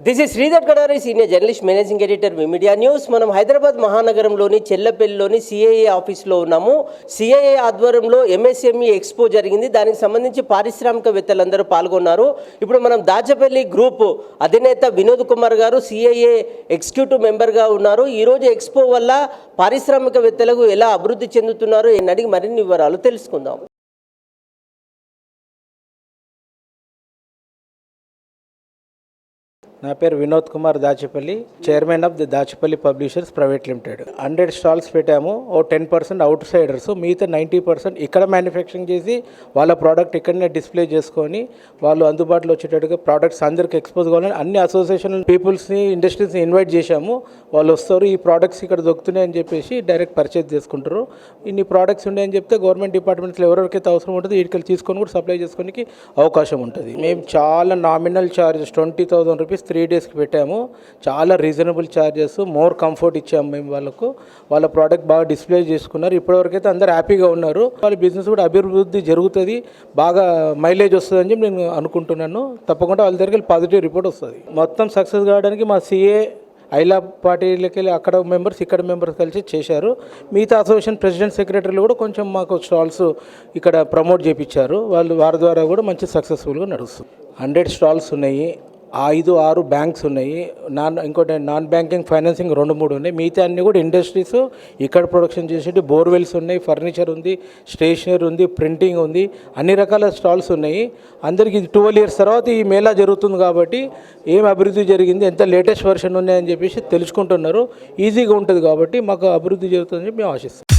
This is Sridhar Kadari senior journalist managing editor media news మనం Hyderabad మహానగరంలోని చెల్లపల్లిలోని CIA ఆఫీస్లో ఉన్నాము. CIA ఆధ్వర్యంలో ఎంఎస్ఎంఈ ఎక్స్పో జరిగింది. దానికి సంబంధించి పారిశ్రామికవేత్తలందరూ పాల్గొన్నారు. ఇప్పుడు మనం దాచపల్లి గ్రూప్ అధినేత వినోద్ కుమార్ గారు సిఐఏ ఎగ్జిక్యూటివ్ మెంబర్గా ఉన్నారు. ఈరోజు ఎక్స్పో వల్ల పారిశ్రామికవేత్తలకు ఎలా అభివృద్ధి చెందుతున్నారు? అని అడిగి మరిన్ని వివరాలు తెలుసుకుందాం. నా పేరు Vinod Kumar Dachipalli chairman of the Dachipalli publishers private limited. Hundred stalls పెట్టాము. ఓ టెన్ పర్సెంట్ అవుట్ సైడర్స్ మిగతా నైంటీ పర్సెంట్ ఇక్కడ మ్యానుఫ్యాక్చరింగ్ చేసి వాళ్ళ ప్రోడక్ట్ ఇక్కడనే డిస్ప్లే చేసుకొని వాళ్ళు అందుబాటులో వచ్చేటట్టుగా ప్రోడక్ట్స్ అందరికి ఎక్స్పోజ్ కావాలని అన్ని అసోసియేషన్ పీపుల్స్ని ఇండస్ట్రీస్ని ఇన్వైట్ చేశాము. వాళ్ళు వస్తారు ఈ ప్రోడక్ట్స్ ఇక్కడ దొరుకుతున్నాయని చెప్పేసి డైరెక్ట్ పర్చేజ్ చేసుకుంటారు. ఇన్ని ప్రోడక్ట్స్ ఉన్నాయని చెప్తే గవర్నమెంట్ డిపార్ట్మెంట్స్లో ఎవరెవరికైతే అవసరం ఉంటుంది వీటికి తీసుకొని కూడా సప్లై చేసుకోనికి అవకాశం ఉంటుంది. మేము చాలా nominal charges twenty thousand rupees three డేస్కి పెట్టాము. చాలా రీజనబుల్ ఛార్జెస్ మోర్ కంఫర్ట్ ఇచ్చాము మేము వాళ్ళకు. వాళ్ళ ప్రోడక్ట్ బాగా డిస్ప్లే చేసుకున్నారు. ఇప్పటివరకైతే అందరు హ్యాపీగా ఉన్నారు. వాళ్ళ బిజినెస్ కూడా అభివృద్ధి జరుగుతుంది. బాగా మైలేజ్ వస్తుంది అని చెప్పి నేను అనుకుంటున్నాను. తప్పకుండా వాళ్ళ దగ్గరికి పాజిటివ్ రిపోర్ట్ వస్తుంది. మొత్తం సక్సెస్ కావడానికి మా సిఏ ఐలా పార్టీలకి వెళ్ళి అక్కడ మెంబర్స్ ఇక్కడ మెంబర్స్ కలిసి చేశారు. మిగతా అసోసియేషన్ ప్రెసిడెంట్ సెక్రటరీలు కూడా కొంచెం మాకు స్టాల్స్ ఇక్కడ ప్రమోట్ చేయించారు వాళ్ళు వారి ద్వారా కూడా మంచి సక్సెస్ఫుల్గా నడుస్తుంది. హండ్రెడ్ స్టాల్స్ ఉన్నాయి. ఐదు ఆరు బ్యాంక్స్ ఉన్నాయి. నాన్ ఇంకోటి నాన్ బ్యాంకింగ్ ఫైనాన్సింగ్ రెండు మూడు ఉన్నాయి. మిగతా అన్ని కూడా ఇండస్ట్రీస్ ఇక్కడ ప్రొడక్షన్ చేసేటి బోర్వెల్స్ ఉన్నాయి ఫర్నిచర్ ఉంది స్టేషనరీ ఉంది ప్రింటింగ్ ఉంది అన్ని రకాల స్టాల్స్ ఉన్నాయి. అందరికి ట్వెల్వ్ ఇయర్స్ తర్వాత ఈ మేళా జరుగుతుంది కాబట్టి ఏం అభివృద్ధి జరిగింది ఎంత లేటెస్ట్ వర్షన్ ఉన్నాయని చెప్పేసి తెలుసుకుంటున్నారు. ఈజీగా ఉంటుంది కాబట్టి మాకు అభివృద్ధి జరుగుతుందని చెప్పి మేము ఆశిస్తాం